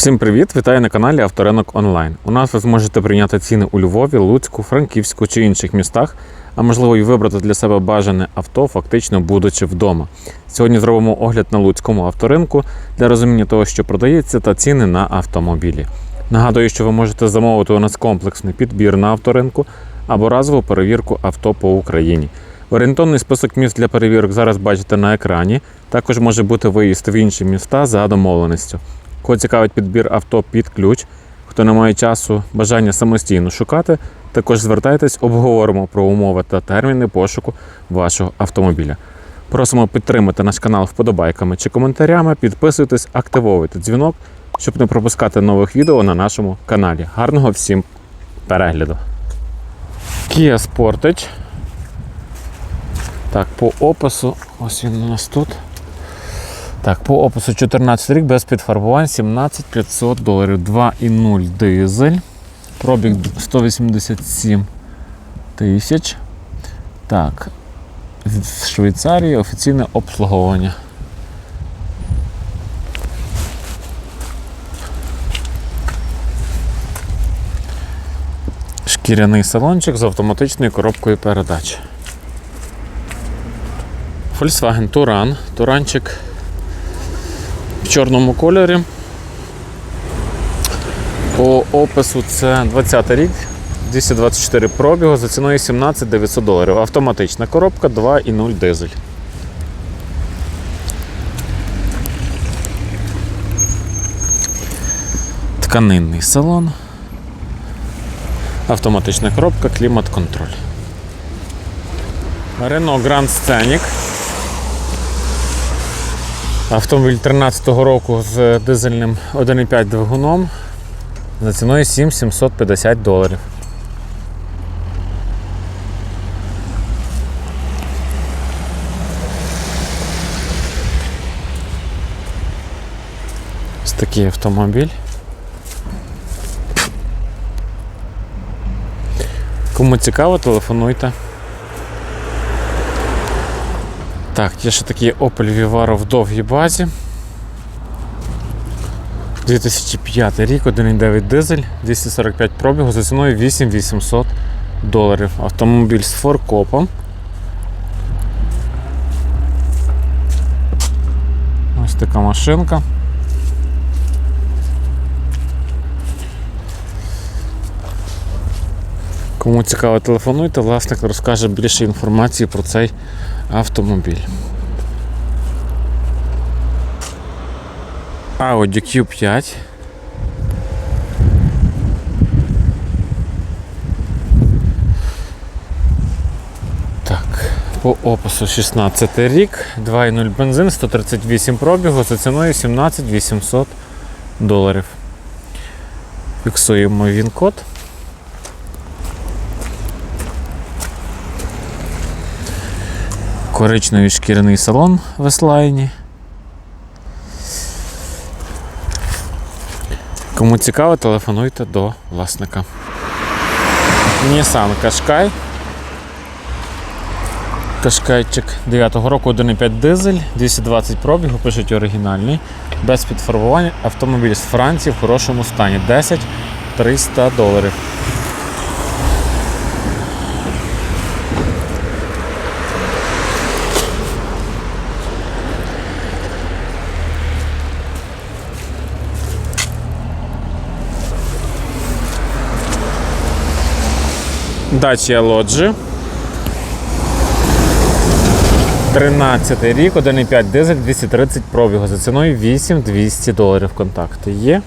Всім привіт! Вітаю на каналі Авторинок Онлайн. У нас ви зможете прийняти ціни у Львові, Луцьку, Франківську чи інших містах, а можливо і вибрати для себе бажане авто, фактично будучи вдома. Сьогодні зробимо огляд на Луцькому авторинку для розуміння того, що продається, та ціни на автомобілі. Нагадую, що ви можете замовити у нас комплексний підбір на авторинку або разову перевірку авто по Україні. Орієнтовний список міст для перевірок зараз бачите на екрані. Також може бути виїзд в інші міста за домовленістю. Кого цікавить підбір авто під ключ, хто не має часу, бажання самостійно шукати, також звертайтесь, обговоримо про умови та терміни пошуку вашого автомобіля. Просимо підтримати наш канал вподобайками чи коментарями, підписуйтесь, активовуйте дзвінок, щоб не пропускати нових відео на нашому каналі. Гарного всім перегляду! Kia Sportage. Так, по опису, ось він у нас тут. Так, по опису 14 рік без підфарбувань 17 500 доларів. 2,0 дизель. Пробіг 187 тисяч. Так. З Швейцарії офіційне обслуговування. Шкіряний салончик з автоматичною коробкою передач. Volkswagen Туран. Туранчик в чорному кольорі. По опису це 20 рік, 224 пробігу за ціною 17 900 доларів. Автоматична коробка 2,0 дизель. Тканинний салон. Автоматична коробка, клімат-контроль. Renault Grand Scenic. Автомобіль 13-го року з дизельним 1,5 двигуном за ціною 7750 доларів. Ось такий автомобіль. Кому цікаво, телефонуйте. Так, є ще такий Opel Vivaro в довгій базі. 2005 рік, 1,9 дизель, 245 пробігу за ціною 8800 доларів. Автомобіль з форкопом. Ось така машинка. Кому цікаво, телефонуйте, власник розкаже більше інформації про цей автомобіль. Audi Q5. Так, по опису 16 рік, 2,0 бензин, 138 пробігу за ціною 17 800 доларів. Фіксуємо він код. Коричневий шкіряний салон в S-Line. Кому цікаво, телефонуйте до власника. Nissan Qashqai. Кашкайчик 9-го року 1,5 дизель, 220 пробігу, пишуть оригінальний, без підфарбування. Автомобіль з Франції в хорошому стані. 10 300 доларів. Dacia Lodge. 13 рік, 1,5 дизель, 230 пробігу. За ціною 8200 доларів контакти є.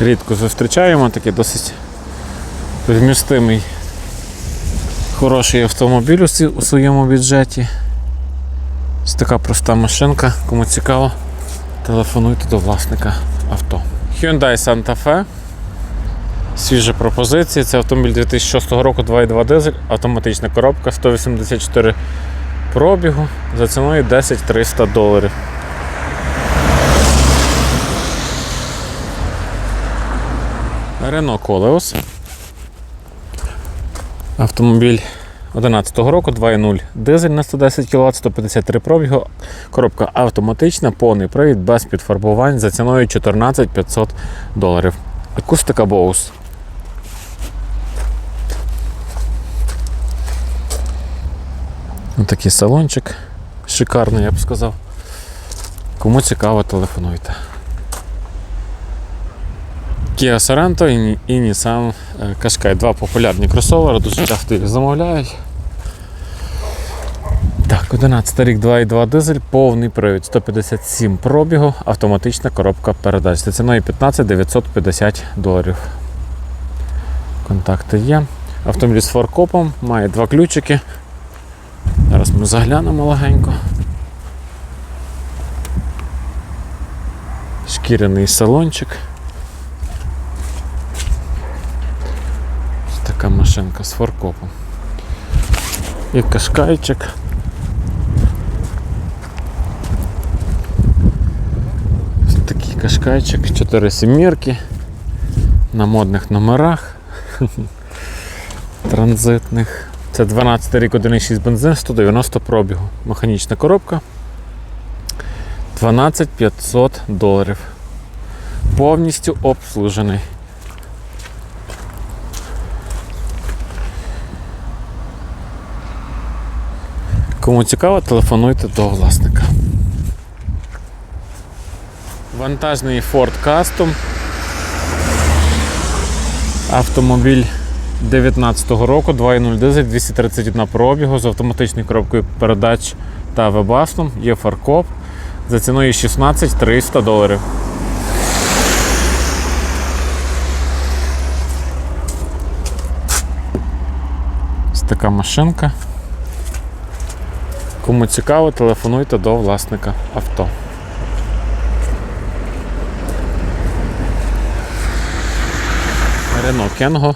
Рідко зустрічаємо, такий досить вмістимий, хороший автомобіль у своєму бюджеті. Ось така проста машинка, кому цікаво, телефонуйте до власника авто. Hyundai Santa Fe. Свіжа пропозиція. Це автомобіль 2006 року 2,2 дизель, автоматична коробка, 184 пробігу за ціною 10 300 доларів. Renault Koleos. Автомобіль 2011 року, 2.0 дизель на 110 кВт, 153 пробігу, коробка автоматична, повний привід без підфарбувань за ціною 14 500 доларів. Акустика Bose. Отакий салончик. Шикарний, я б сказав. Кому цікаво, телефонуйте. Kia Sorento і, і Nissan е, Qashqai. Два популярні кросовери, дуже часто їх замовляють. Так, 11 рік 2.2 дизель, повний привід, 157 пробігу, автоматична коробка передач. За ціною 15 950 доларів. Контакти є. Автомобіль з форкопом, має два ключики. Зараз ми заглянемо легенько. Шкіряний салончик. Ось така машинка з форкопом. І кашкайчик. Ось такий кашкайчик, 4 сімірки на модних номерах транзитних. Це 12 рік 1,6 бензин, 190 пробігу. Механічна коробка. 12 500 доларів. Повністю обслужений. Кому цікаво, телефонуйте до власника. Вантажний Ford Custom. Автомобіль 19-го року, 2.0 дизель, 231 пробігу з автоматичною коробкою передач та вебаслом. Є фаркоп за ціною 16 300 доларів. Ось така машинка. Кому цікаво, телефонуйте до власника авто. Рено Кенго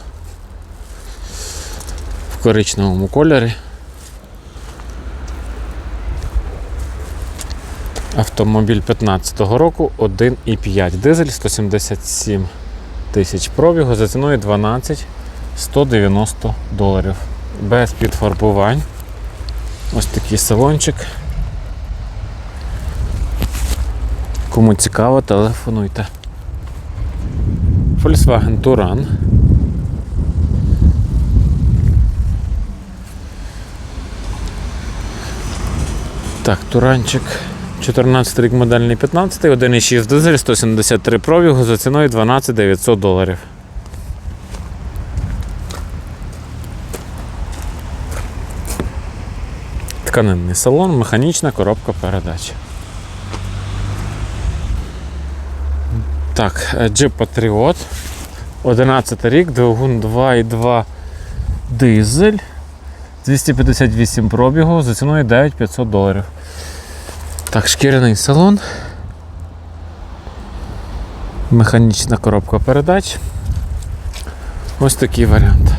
коричневому кольорі. Автомобіль 15-го року 1,5 дизель 177 тисяч пробігу за ціною 12 190 доларів. Без підфарбувань. Ось такий салончик. Кому цікаво, телефонуйте. Volkswagen Touran. Так, Туранчик. 14 рік модельний 15, 1,6 дизель, 173 пробігу за ціною 12 900 доларів. Тканинний салон, механічна коробка передач. Так, е, Jeep Patriot. 11 рік, двигун 2,2 дизель. 258 пробігу за ціною 9500 доларів. Так, шкіряний салон. Механічна коробка передач. Ось такий варіант.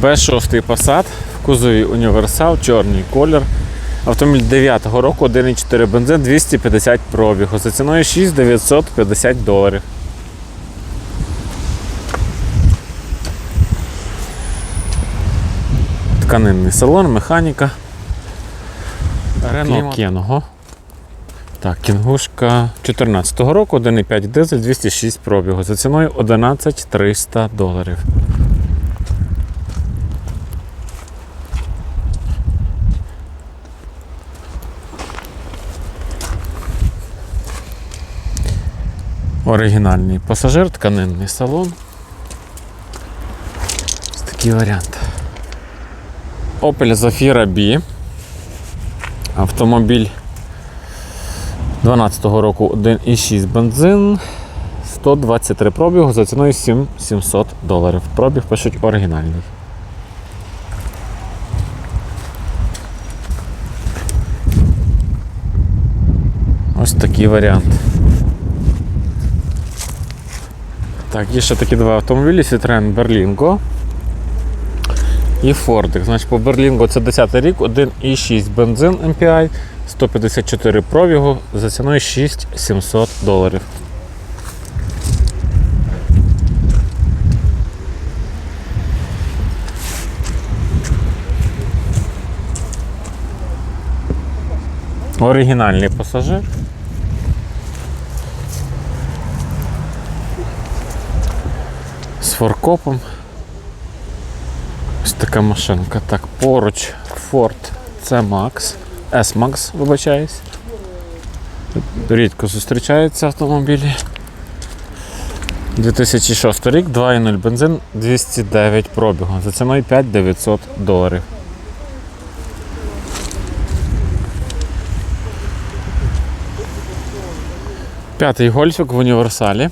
Б6 Passat, в кузові універсал, чорний колір. Автомобіль 9-го року, 1,4 бензин, 250 пробігу. За ціною 6950 доларів. Тканинний салон, механіка. Рено Кенго. Так, кінгушка 14-го року, 1,5 дизель, 206 пробігу. За ціною 11 300 доларів. Оригінальний пасажир, тканинний салон. Ось такий варіант. Opel Zafira B. Автомобіль 12-го року 1,6 бензин. 123 пробігу за ціною 7700 доларів. Пробіг пишуть оригінальний. Ось такий варіант. Так, є ще такі два автомобілі Citroen Berlingo і Фордик. Значить, По Берлінгу це 10 рік, 1,6 бензин MPI, 154 пробігу за ціною 6700 доларів. Оригінальний пасажир. З форкопом. Така машинка. Так, поруч Ford C-Max. S-Max, вибачаюсь. Рідко зустрічаються автомобілі. 2006 рік, 2,0 бензин, 209 пробігу. За ціною 5900 доларів. П'ятий гольфік в універсалі.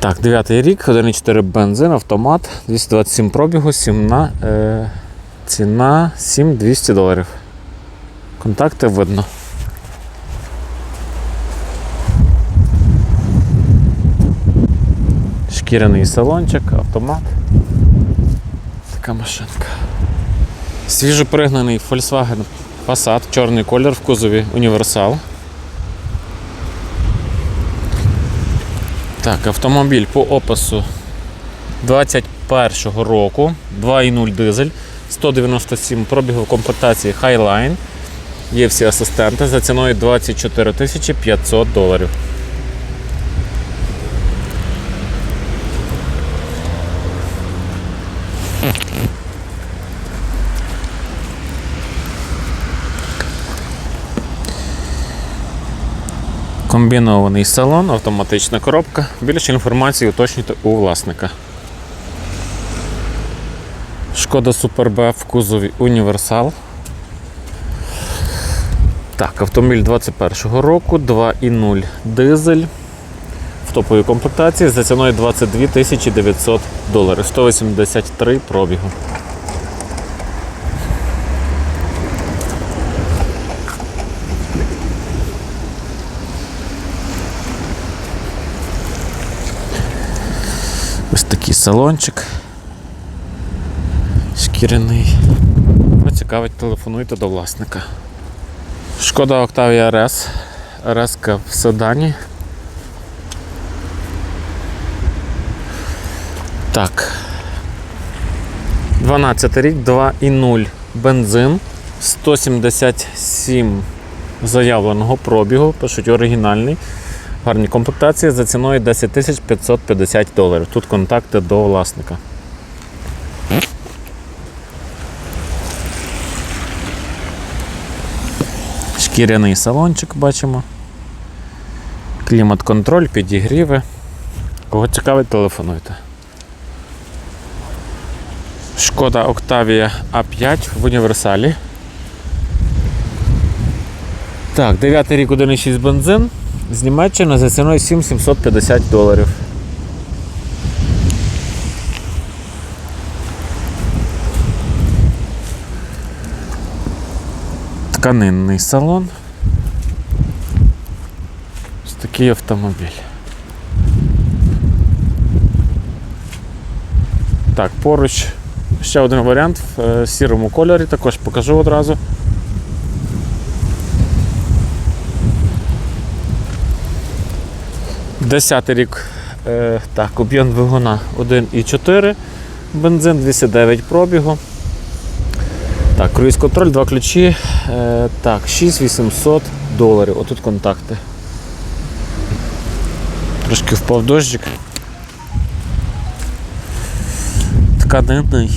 Так, дев'ятий рік, 1,4 бензин, автомат, 227 пробігу, сімна, е, ціна 7200 доларів. Контакти видно. Шкіряний салончик, автомат. Така машинка. Свіжопригнаний Volkswagen Passat, чорний колір в кузові універсал. Так, автомобіль по опису 21 року, 2,0 дизель, 197 пробігів комплектації Highline. Є всі асистенти за ціною 24 500 доларів. Комбінований салон, автоматична коробка. Більше інформації уточнюйте у власника. Шкода Superb в кузові Універсал. Так, автомобіль 21 року, 2,0 дизель. В топовій комплектації за ціною 22 900 доларів, 183 пробігу. Ось такий салончик. Шкіряний. Поцікавить, телефонуйте до власника. Шкода Octavia RS. RS в седані. Так. 12 рік, 2,0 бензин, 177 заявленого пробігу, пишуть оригінальний. Гарні комплектації за ціною 10 550 доларів. Тут контакти до власника. Шкіряний салончик бачимо. Клімат-контроль, підігріви. Кого цікавить, телефонуйте. Шкода Octavia A5 в універсалі. Так, 9 рік 1,6 бензин. З Німеччини за ціною 7750 доларів. Тканинний салон. Ось такий автомобіль. Так, поруч ще один варіант в е, сірому кольорі, також покажу одразу. Десятий рік е, так, об'єм двигуна 1,4, бензин 209 пробігу. Так, круїз контроль, два ключі. Е, так, 6800 доларів. Отут контакти. Трошки впав дощик. Тканинний.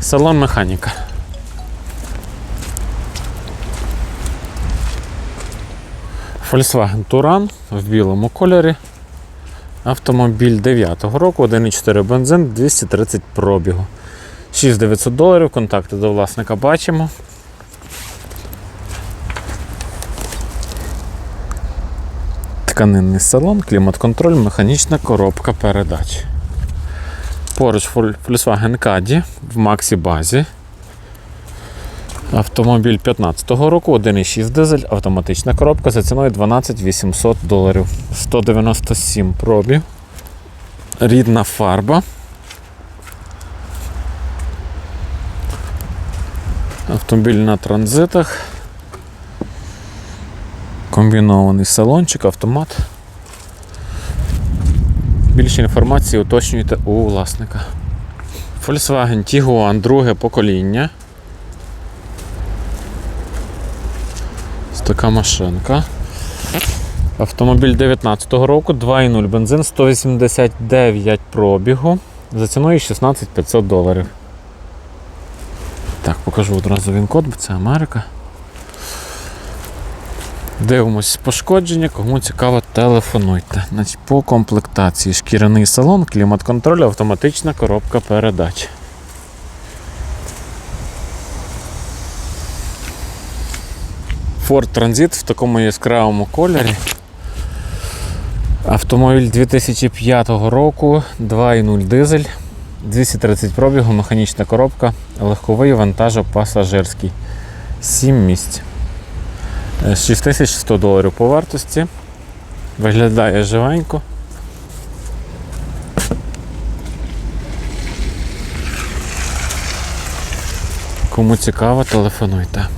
Салон механіка. Volkswagen Touran в білому кольорі. Автомобіль 9-го року, 1,4 бензин, 230 пробігу. 6900 доларів, контакти до власника бачимо. Тканинний салон, клімат-контроль, механічна коробка передач. Поруч Volkswagen Caddy в Максі базі. Автомобіль 15-го року, 1,6 дизель, автоматична коробка за ціною 12 800 доларів. 197 пробів. Рідна фарба. Автомобіль на транзитах. Комбінований салончик, автомат. Більше інформації уточнюйте у власника. Volkswagen Tiguan друге покоління. Така машинка. Автомобіль 19-го року, 2,0 бензин, 189 пробігу. За ціною 16 500 доларів. Так, покажу одразу він код, бо це Америка. Дивимось пошкодження, кому цікаво, телефонуйте. Значить, по комплектації шкіряний салон, клімат-контроль, автоматична коробка передач. Ford Transit в такому яскравому кольорі. Автомобіль 2005 року, 2,0 дизель, 230 пробігу, механічна коробка, легковий вантажопасажирський. 7 місць. Е, 6100 доларів по вартості. Виглядає живенько. Кому цікаво, телефонуйте.